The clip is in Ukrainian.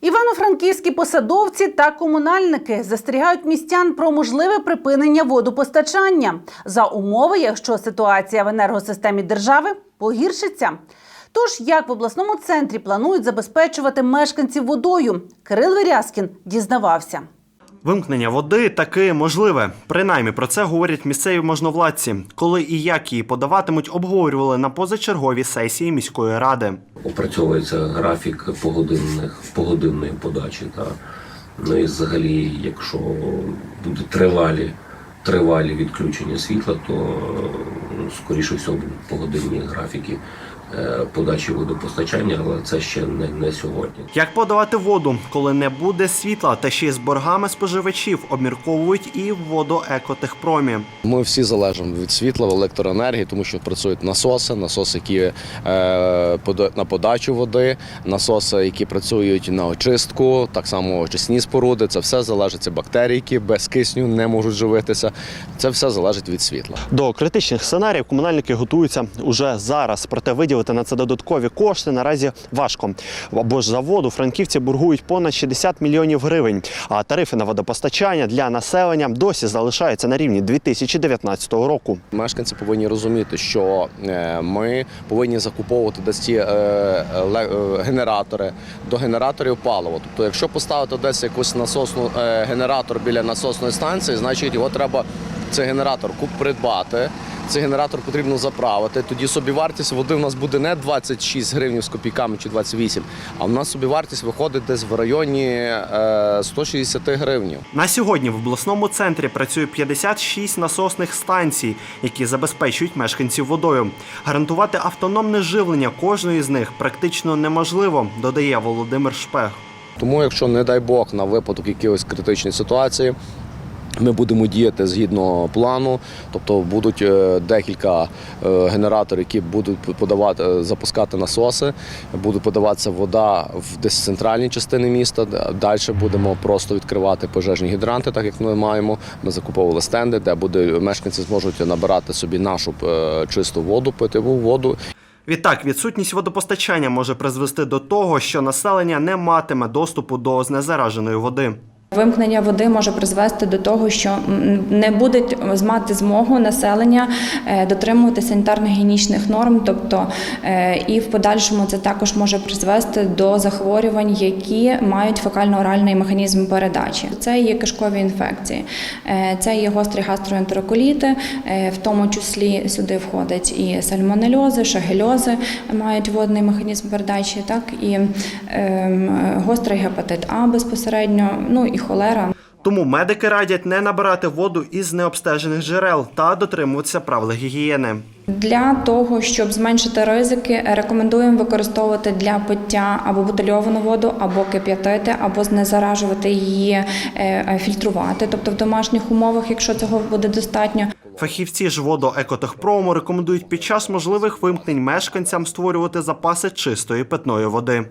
Івано-франківські посадовці та комунальники застерігають містян про можливе припинення водопостачання за умови, якщо ситуація в енергосистемі держави погіршиться. Тож, як в обласному центрі планують забезпечувати мешканців водою, Кирил Вирязкін дізнавався. Вимкнення води таки можливе. Принаймні про це говорять місцеві можновладці. Коли і як її подаватимуть, обговорювали на позачерговій сесії міської ради. опрацьовується графік погодинних, погодинної подачі. Та. Ну і взагалі, якщо буде тривалі, тривалі відключення світла, то скоріше всього погодинні графіки е, подачі водопостачання, але це ще не, не сьогодні. Як подавати воду, коли не буде світла, та ще й з боргами споживачів обмірковують і в водоекотехпромі. Ми всі залежимо від світла, в електроенергії, тому що працюють насоси, насоси, які е, на подачу води, насоси, які працюють на очистку, так само очисні споруди. Це все залежить це бактерії, які без кисню не можуть живитися. Це все залежить від світла. До критичних сценаріїв комунальники готуються уже зараз. Проте виділити на це додаткові кошти наразі важко. Бо ж за воду франківці боргують понад 60 мільйонів гривень. А тарифи на водопостачання для населення досі залишаються на рівні 2019 року. Мешканці повинні розуміти, що е, ми повинні закуповувати десь ті е, е, генератори до генераторів паливо. Тобто, якщо поставити десь якусь насосну генератор біля насосної станції, значить його треба цей генератор куп придбати. Цей генератор потрібно заправити. Тоді собівартість води в нас буде не 26 гривень з копійками чи 28, а в нас собівартість виходить десь в районі е, 160 гривень. На сьогодні в обласному центрі працює 56 насосних станцій, які забезпечують мешканців водою. Гарантувати автономне живлення кожної з них практично неможливо, додає Володимир Шпех. Тому, якщо не дай Бог на випадок якоїсь критичної ситуації. Ми будемо діяти згідно плану, тобто будуть е, декілька е, генераторів, які будуть подавати, е, запускати насоси, буде подаватися вода в десь центральній частині міста. Далі будемо просто відкривати пожежні гідранти, так як ми маємо. Ми закуповували стенди, де буде мешканці зможуть набирати собі нашу чисту воду, питиву воду Відтак, відсутність водопостачання може призвести до того, що населення не матиме доступу до знезараженої води. Вимкнення води може призвести до того, що не будуть мати змогу населення е, дотримувати санітарно-гігієнічних норм, тобто е, і в подальшому це також може призвести до захворювань, які мають фекально-оральний механізм передачі. Це є кишкові інфекції, е, це є гострі гастроентероколіти, в тому числі сюди входять і сальмонельози, шагельози мають водний механізм передачі, так і ем, гострий гепатит А безпосередньо, ну і холера. Тому медики радять не набирати воду із необстежених джерел та дотримуватися правил гігієни. Для того, щоб зменшити ризики, рекомендуємо використовувати для пиття або бутильовану воду, або кип'ятити, або знезаражувати її, е, е, фільтрувати, тобто в домашніх умовах, якщо цього буде достатньо. Фахівці ж водоекотехпрому рекомендують під час можливих вимкнень мешканцям створювати запаси чистої питної води.